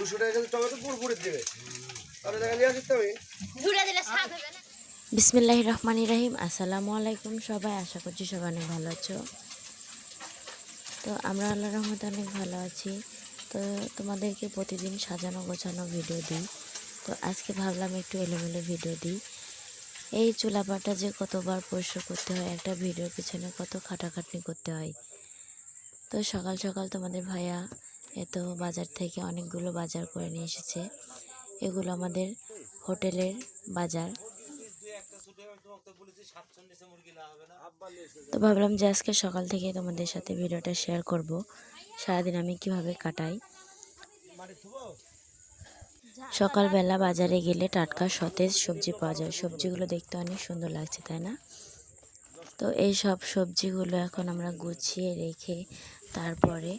দুশো টাকা KG tomato পুরোপুরি দেবে। তাহলে দেখা নিয়ে আসতে আমি ঘুরে দিলে স্বাদ হবে না। বিসমিল্লাহ রহমানি রাহিম। আসসালামু আলাইকুম সবাই আশা করছি সবাই অনেক ভালো আছো। তো আমরা আল্লাহ রহমতে অনেক ভালো আছি। তো তোমাদেরকে প্রতিদিন সাজানো গোছানো ভিডিও দিই। তো আজকে ভাবলাম একটু এলোমেলো ভিডিও দিই। এই চুলাপাটা যে কতবার পরিষ্কার করতে হয় একটা ভিডিওর পিছনে কত খাটাখাটনি করতে হয়। তো সকাল সকাল তোমাদের ভাইয়া এত বাজার থেকে অনেকগুলো বাজার করে নিয়ে এসেছে। এগুলো আমাদের হোটেলের বাজার। তো ভাবলাম যে আজকে সকাল থেকে তোমাদের সাথে ভিডিওটা শেয়ার করব। সারাদিন আমি কীভাবে কাটাই। সকালবেলা বাজারে গেলে টাটকা সতেজ সবজি পাওয়া যায়। সবজিগুলো দেখতে অনেক সুন্দর লাগছে, তাই না? তো এই সব সবজিগুলো এখন আমরা গুছিয়ে রেখে তারপরে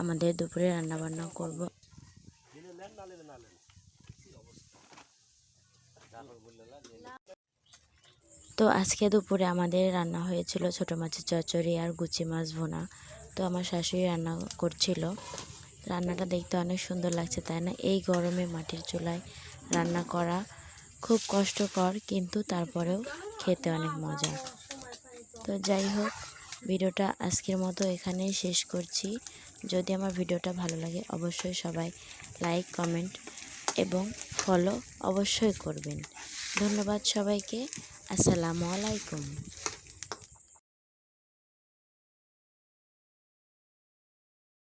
আমাদের দুপুরে রান্নাবান্না করব। তো আজকে দুপুরে আমাদের রান্না হয়েছিল ছোটো মাছের চচ্চড়ি আর গুচি মাছ ভোনা। তো আমার শাশুড়ি রান্না করছিল। রান্নাটা দেখতে অনেক সুন্দর লাগছে, তাই না? এই গরমে মাটির চুলায় রান্না করা খুব কষ্টকর, কিন্তু তারপরেও খেতে অনেক মজা। তো যাই হোক, ভিডিওটা আজকের মতো এখানেই শেষ করছি। যদি আমার ভিডিওটা ভালো লাগে, অবশ্যই সবাই লাইক, কমেন্ট এবং ফলো অবশ্যই করবেন। ধন্যবাদ সবাইকে। আসসালামু আলাইকুম।